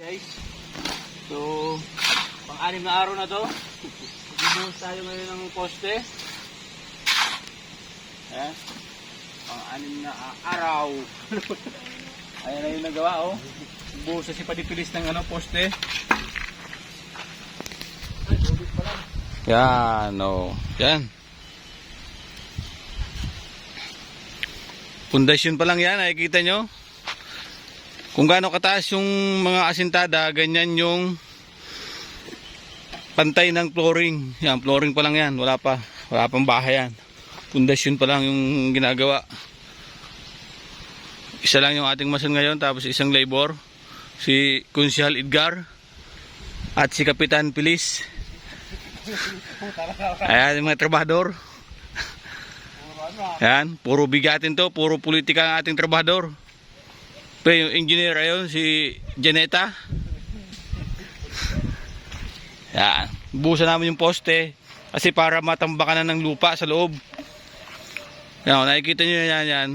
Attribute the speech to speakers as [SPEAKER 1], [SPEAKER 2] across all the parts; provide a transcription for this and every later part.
[SPEAKER 1] Guys, so pang-anim na araw na to. Magbubuhos tayo ngayon ng poste. Ayan. Pang-anim na araw. Ayan na yung nagawa oh. Buhos na si Padipilis ng ano, poste. Yan, oh. Yan. Pundasyon pa lang yan, nakikita nyo? Kung gaano kataas yung mga asintada, ganyan yung pantay ng flooring. Yan, flooring pa lang yan. Wala pa. Wala pang bahay yan. Pundasyon pa lang yung ginagawa. Isa lang yung ating mason ngayon, tapos isang labor. Si Kunsyal Edgar at si Kapitan Pilis. Ayan mga trabador. Yan, puro bigatin to, puro politika ang ating trabador. Pero yung engineer ayun, si Janeta. Yan, busa namin yung poste kasi para matambakan na ng lupa sa loob. Yan, nakikita nyo yan, yan.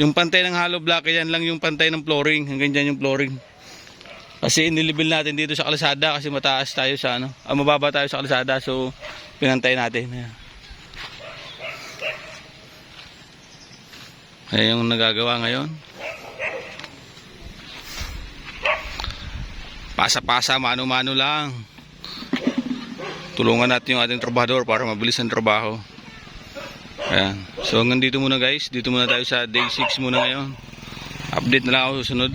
[SPEAKER 1] Yung pantay ng hollow block, yan lang yung pantay ng flooring. Hanggang dyan yung flooring. Kasi inilibil natin dito sa kalsada kasi mataas tayo sa ano. Ah, mababa tayo sa kalsada so pinantay natin. Ayan. Ayan yung nagagawa ngayon. Pasa-pasa, mano-mano lang. Tulungan natin yung ating trabahador para mabilis ang trabaho. Ayan. So hanggang dito muna guys. Dito muna tayo sa day 6 muna ngayon. Update na lang ako susunod.